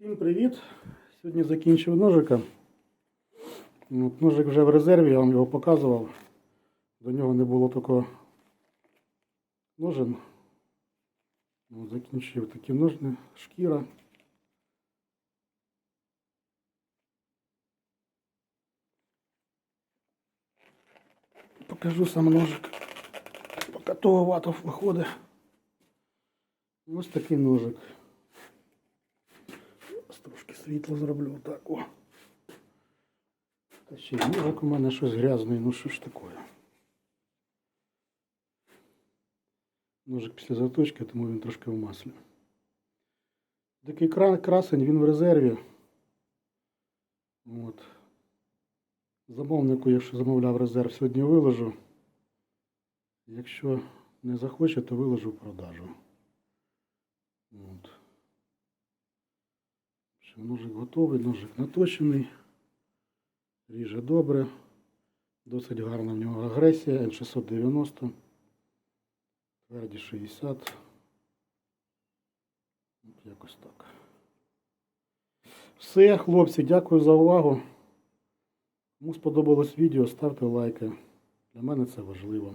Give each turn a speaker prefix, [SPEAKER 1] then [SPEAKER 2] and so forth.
[SPEAKER 1] Всім привіт! Сьогодні закінчив ножика. От, ножик вже в резерві, я вам його показував. До нього не було такого ножен. От, закінчив такі ножни, шкіра. Покажу сам ножик. Поки того ватов виходить. Ось такий ножик. Трошки світло зроблю так. О. Та ще й ножик у мене щось грязний, ну що ж таке. Ножик після заточки, тому він трошки в маслі. Такий красень, він в резерві. От. Замовнику, якщо замовляв резерв, сьогодні виложу. Якщо не захоче, то виложу в продажу. От. Ножик готовий, ножик наточений. Ріже добре. Досить гарна в нього агресія. N690. Тверді 60. От якось так. Все, хлопці, дякую за увагу. Кому сподобалось відео, ставте лайки. Для мене це важливо.